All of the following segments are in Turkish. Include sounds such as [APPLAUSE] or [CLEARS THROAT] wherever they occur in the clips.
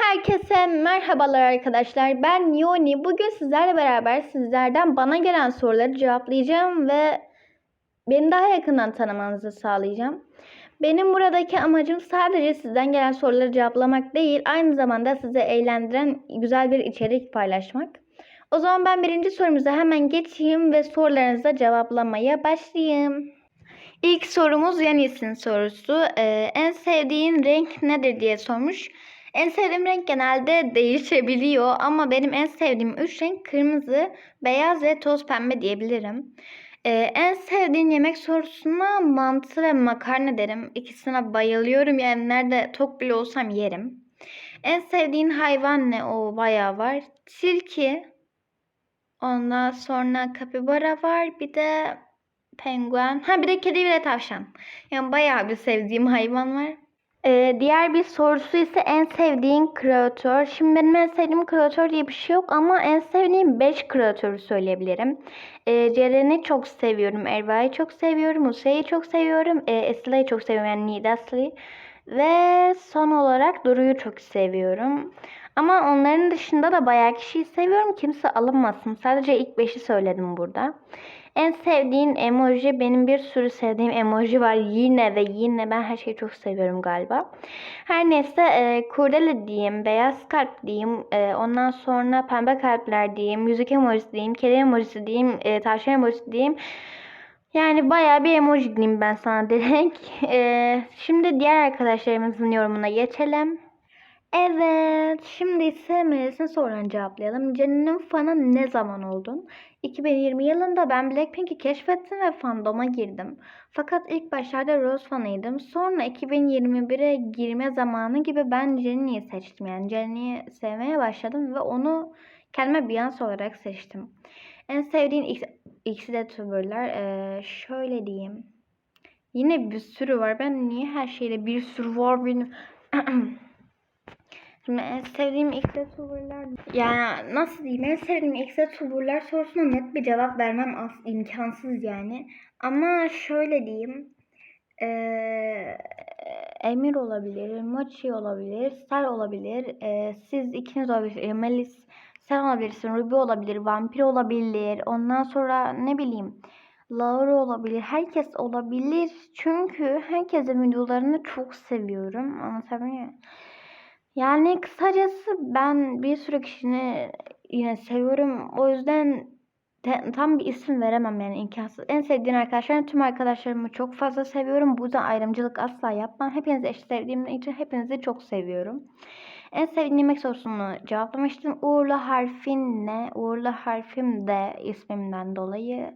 Herkese merhabalar arkadaşlar. Ben Yoni. Bugün sizlerle beraber sizlerden bana gelen soruları cevaplayacağım ve beni daha yakından tanımanızı sağlayacağım. Benim buradaki amacım sadece sizden gelen soruları cevaplamak değil, aynı zamanda sizi eğlendiren güzel bir içerik paylaşmak. O zaman ben birinci sorumuza hemen geçeyim ve sorularınızı cevaplamaya başlayayım. İlk sorumuz Yanis'in sorusu. Ee, en sevdiğin renk nedir diye sormuş. En sevdiğim renk genelde değişebiliyor ama benim en sevdiğim üç renk kırmızı, beyaz ve toz pembe diyebilirim. Ee, en sevdiğin yemek sorusuna mantı ve makarna derim. İkisine bayılıyorum yani nerede tok bile olsam yerim. En sevdiğin hayvan ne? O bayağı var. Tilki. Ondan sonra kapibara var. Bir de penguen. Ha bir de kedi bir de tavşan. Yani bayağı bir sevdiğim hayvan var. Ee, diğer bir sorusu ise en sevdiğin kreatör. Şimdi benim en sevdiğim kreatör diye bir şey yok ama en sevdiğim 5 kreatörü söyleyebilirim. Ee, Ceren'i çok seviyorum. Erva'yı çok seviyorum. Musa'yı çok seviyorum. Ee, Esra'yı çok seviyorum. Yani Nidaslı'yı. Ve son olarak Duru'yu çok seviyorum. Ama onların dışında da bayağı kişiyi seviyorum. Kimse alınmasın. Sadece ilk 5'i söyledim burada. En sevdiğin emoji benim bir sürü sevdiğim emoji var yine ve yine ben her şeyi çok seviyorum galiba. Her neyse e, kurdele diyeyim, beyaz kalp diyeyim, e, ondan sonra pembe kalpler diyeyim, yüzük emojisi diyeyim, kedi emojisi diyeyim, e, tavşan emojisi diyeyim. Yani bayağı bir emoji diyeyim ben sana direkt. [LAUGHS] E, şimdi diğer arkadaşlarımızın yorumuna geçelim. Evet, şimdi ise Melis'in sorularını cevaplayalım. Jennie'nin fanı ne zaman oldun? 2020 yılında ben Blackpink'i keşfettim ve fandoma girdim. Fakat ilk başlarda Rose fanıydım. Sonra 2021'e girme zamanı gibi ben Jennie'yi seçtim. Yani Jennie'yi sevmeye başladım ve onu kendime Beyoncé olarak seçtim. En sevdiğin ikisi de tuberlar. Ee, şöyle diyeyim. Yine bir sürü var. Ben niye her şeyle bir sürü var benim... [CLEARS THROAT] Şimdi en sevdiğim X-Tuber'lar yani nasıl diyeyim en sevdiğim X-Tuber'lar sorusuna net bir cevap vermem az imkansız yani. Ama şöyle diyeyim. Ee, Emir olabilir, Mochi olabilir, Star olabilir. Ee, siz ikiniz olabilir. Melis sen olabilirsin, Ruby olabilir, Vampir olabilir. Ondan sonra ne bileyim Laura olabilir. Herkes olabilir. Çünkü herkesin videolarını çok seviyorum. Anlatabiliyor muyum? Yani kısacası ben bir sürü kişini yine seviyorum. O yüzden te- tam bir isim veremem yani imkansız. En sevdiğim arkadaşlarım tüm arkadaşlarımı çok fazla seviyorum. Bu yüzden ayrımcılık asla yapmam. Hepinizi eşit sevdiğim için hepinizi çok seviyorum. En sevdiğim yemek sorusunu cevaplamıştım. Uğurlu harfin ne? Uğurlu harfim de ismimden dolayı.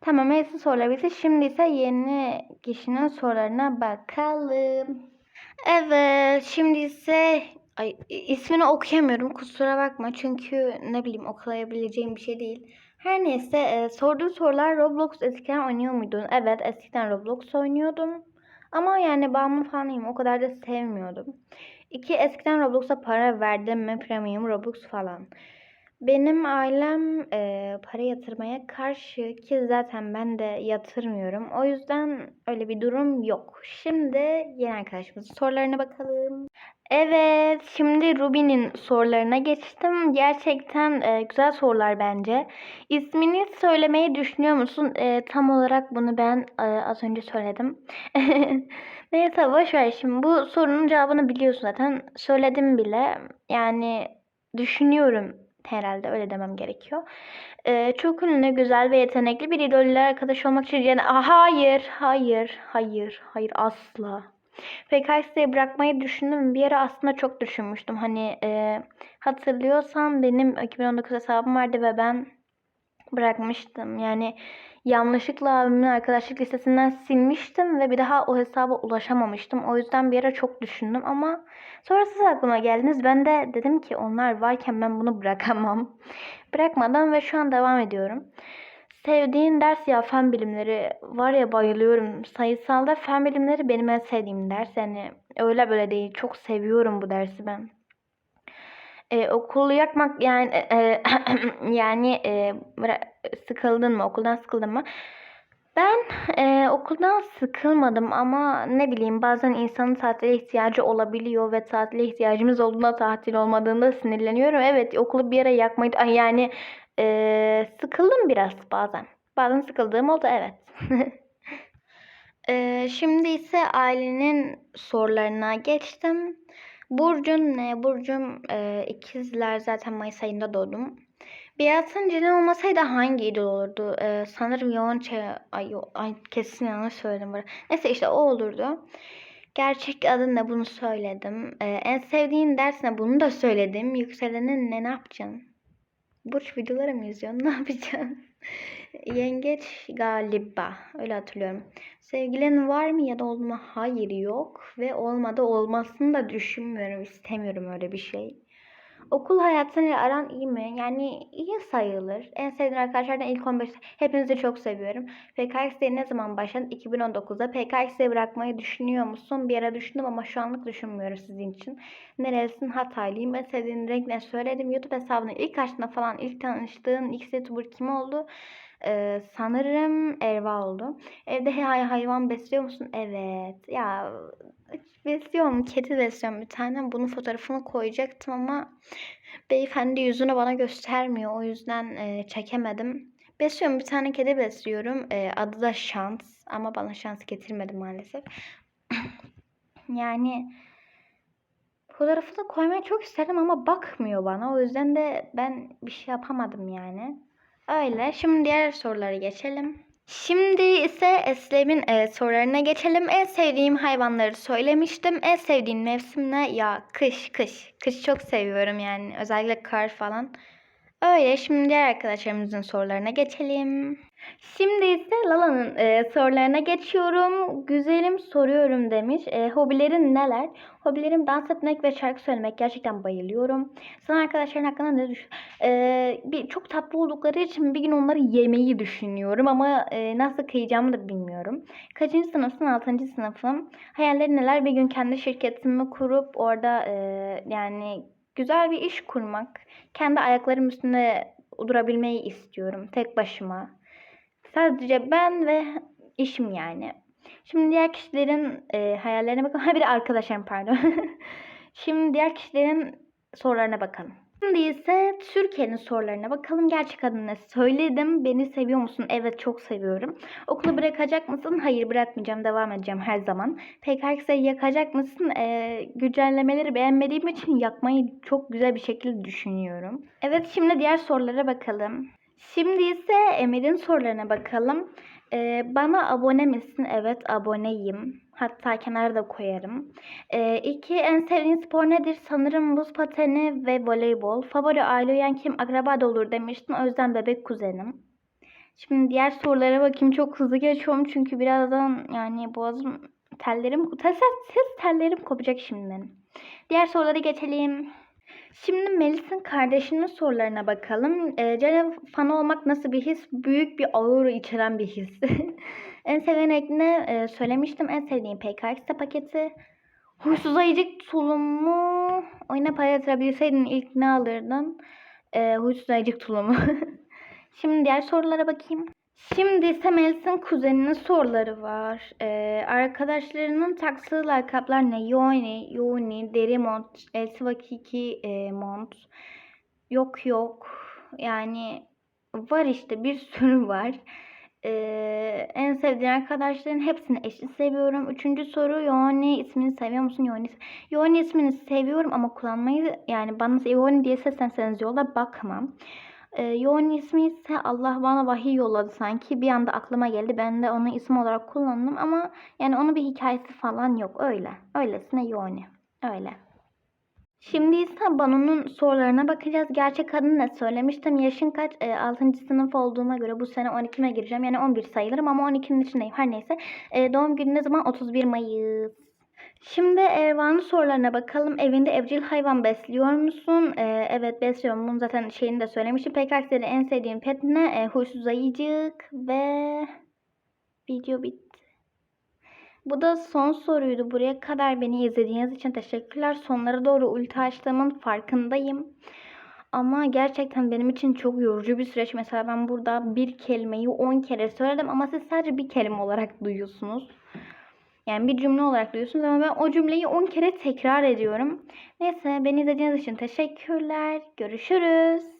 Tamam hepsi sorulabilir. Şimdi ise yeni kişinin sorularına bakalım. Evet, şimdi ise ay, ismini okuyamıyorum. Kusura bakma. Çünkü ne bileyim okuyabileceğim bir şey değil. Her neyse e, sorduğu sorular Roblox eskiden oynuyor muydun? Evet, eskiden Roblox oynuyordum. Ama yani bağımlı falanıyım. O kadar da sevmiyordum. İki, eskiden Roblox'a para verdim mi? Premium, Robux falan. Benim ailem e, para yatırmaya karşı ki zaten ben de yatırmıyorum. O yüzden öyle bir durum yok. Şimdi yeni arkadaşımızın sorularına bakalım. Evet, şimdi Ruby'nin sorularına geçtim. Gerçekten e, güzel sorular bence. İsmini söylemeyi düşünüyor musun? E, tam olarak bunu ben e, az önce söyledim. [LAUGHS] Neyse boş şimdi. Bu sorunun cevabını biliyorsun zaten. Söyledim bile. Yani düşünüyorum herhalde öyle demem gerekiyor. Ee, çok ünlü, güzel ve yetenekli bir idolle arkadaş olmak için yani hayır, hayır, hayır, hayır asla. PKX'yi bırakmayı düşündüm. Bir ara aslında çok düşünmüştüm. Hani e, hatırlıyorsan benim 2019 hesabım vardı ve ben bırakmıştım. Yani yanlışlıkla abimin arkadaşlık listesinden silmiştim ve bir daha o hesaba ulaşamamıştım. O yüzden bir ara çok düşündüm ama sonra siz aklıma geldiniz. Ben de dedim ki onlar varken ben bunu bırakamam. [LAUGHS] Bırakmadan ve şu an devam ediyorum. Sevdiğin ders ya fen bilimleri var ya bayılıyorum. Sayısalda fen bilimleri benim en sevdiğim ders. Yani öyle böyle değil. Çok seviyorum bu dersi ben. Ee, okulu yakmak yani e, [CLEARS THROAT] yani e, sıkıldın mı okuldan sıkıldın mı? Ben e, okuldan sıkılmadım ama ne bileyim bazen insanın tatile ihtiyacı olabiliyor ve tatile ihtiyacımız olduğunda tatil olmadığında sinirleniyorum. Evet okulu bir yere yakmayı Ay, yani e, sıkıldım biraz bazen. Bazen sıkıldığım oldu evet. [LAUGHS] E, şimdi ise ailenin sorularına geçtim. Burcun ne? Burcum e, ikizler zaten Mayıs ayında doğdum. Beat'ın cini olmasaydı hangi idol olurdu? Ee, sanırım Yonça... Ay, ay kesin yanlış söyledim. burada. Neyse işte o olurdu. Gerçek adı ne bunu söyledim. Ee, en sevdiğin ders ne bunu da söyledim. Yükselenin ne ne yapacaksın? Burç videoları mı izliyorsun? [LAUGHS] Ne yapacaksın? Yengeç galiba. Öyle hatırlıyorum. Sevgilin var mı ya da oldu mu? Hayır yok. Ve olmadı olmasını da düşünmüyorum. istemiyorum öyle bir şey. Okul hayatıyla aran iyi mi? Yani iyi sayılır. En sevdiğim arkadaşlardan ilk 15. Hepinizi çok seviyorum. PKX'de ne zaman başladın? 2019'da. PKX'de bırakmayı düşünüyor musun? Bir ara düşündüm ama şu anlık düşünmüyorum sizin için. Nerelisin? Hataylıyım. En sevdiğin renk ne söyledim. YouTube hesabını ilk açtığında falan ilk tanıştığın ilk YouTuber kim oldu? Ee, sanırım Erva oldu. Evde hay hayvan besliyor musun? Evet. Ya besliyorum. Kedi besliyorum bir tane. Bunun fotoğrafını koyacaktım ama beyefendi yüzünü bana göstermiyor. O yüzden e, çekemedim. Besliyorum. Bir tane kedi besliyorum. E, adı da Şans. Ama bana şans getirmedi maalesef. [LAUGHS] yani fotoğrafını koymayı çok istedim ama bakmıyor bana. O yüzden de ben bir şey yapamadım yani. Öyle. Şimdi diğer sorulara geçelim. Şimdi ise Eslem'in e, sorularına geçelim. En sevdiğim hayvanları söylemiştim. En sevdiğim mevsim ne? Ya kış, kış. Kış çok seviyorum yani. Özellikle kar falan. Öyle. Şimdi diğer arkadaşlarımızın sorularına geçelim. Şimdi ise Lala'nın e, sorularına geçiyorum. Güzelim soruyorum demiş. E, hobilerin neler? Hobilerim dans etmek ve şarkı söylemek. Gerçekten bayılıyorum. Sen arkadaşların hakkında ne düşün? E, bir, çok tatlı oldukları için bir gün onları yemeyi düşünüyorum. Ama e, nasıl kıyacağımı da bilmiyorum. Kaçıncı sınıfsın? Altıncı sınıfım. Hayallerin neler? Bir gün kendi şirketimi kurup orada e, yani güzel bir iş kurmak. Kendi ayaklarım üstünde durabilmeyi istiyorum. Tek başıma. Sadece ben ve işim yani. Şimdi diğer kişilerin e, hayallerine bakalım. [LAUGHS] Ha bir de arkadaşlarım pardon. [LAUGHS] Şimdi diğer kişilerin sorularına bakalım. Şimdi ise Türkiye'nin sorularına bakalım. Gerçek adını söyledim. Beni seviyor musun? Evet çok seviyorum. Okulu bırakacak mısın? Hayır bırakmayacağım. Devam edeceğim her zaman. PKX'e yakacak mısın? Ee, güncellemeleri beğenmediğim için [LAUGHS] yakmayı çok güzel bir şekilde düşünüyorum. Evet şimdi diğer sorulara bakalım. Şimdi ise Emir'in sorularına bakalım. Ee, bana abone misin? Evet aboneyim. Hatta kenara da koyarım. Ee, iki en sevdiğin spor nedir? Sanırım buz pateni ve voleybol. Favori aile üyen kim? Akraba da olur demiştin. O yüzden bebek kuzenim. Şimdi diğer sorulara bakayım. Çok hızlı geçiyorum çünkü birazdan yani boğazım tellerim ses tellerim kopacak şimdi benim. Diğer sorulara geçelim. Şimdi Melis'in kardeşinin sorularına bakalım. E, Ceren fanı olmak nasıl bir his? Büyük bir aura içeren bir his. [LAUGHS] en sevdiğin renk ne? E, söylemiştim. En sevdiğim PKX paketi. Huysuz ayıcık tulumu. Oyuna para yatırabilseydin ilk ne alırdın? E, huysuz ayıcık tulumu. [LAUGHS] Şimdi diğer sorulara bakayım. Şimdi ise Melis'in kuzeninin soruları var. Ee, arkadaşlarının taktığı lakaplar ne? Yoni, Yoni, Deri Mont, Elsi Vakiki e, Mont. Yok yok. Yani var işte bir sürü var. Ee, en sevdiğin arkadaşların hepsini eşit seviyorum. Üçüncü soru Yoni ismini seviyor musun? Yoni, Yoni ismini seviyorum ama kullanmayı yani bana Yoni diye seslenseniz yolda bakmam. E, yoğun ismi ise Allah bana vahiy yolladı sanki. Bir anda aklıma geldi. Ben de onu isim olarak kullandım ama yani onun bir hikayesi falan yok. Öyle. Öylesine Yoni. Öyle. Şimdi ise Banu'nun sorularına bakacağız. Gerçek adını ne söylemiştim. Yaşın kaç? E, 6. sınıf olduğuma göre bu sene 12'me gireceğim. Yani 11 sayılırım ama 12'nin içindeyim. Her neyse. E, doğum günü ne zaman? 31 Mayıs. Şimdi Ervan'ın sorularına bakalım. Evinde evcil hayvan besliyor musun? Ee, evet besliyorum. Bunu zaten şeyini de söylemiştim. PKX'de en sevdiğim pet ne? Ee, huysuz ayıcık ve video bitti. Bu da son soruydu. Buraya kadar beni izlediğiniz için teşekkürler. Sonlara doğru ulti açtığımın farkındayım. Ama gerçekten benim için çok yorucu bir süreç. Mesela ben burada bir kelimeyi 10 kere söyledim ama siz sadece bir kelime olarak duyuyorsunuz. Yani bir cümle olarak duyuyorsunuz ama ben o cümleyi 10 kere tekrar ediyorum. Neyse beni izlediğiniz için teşekkürler. Görüşürüz.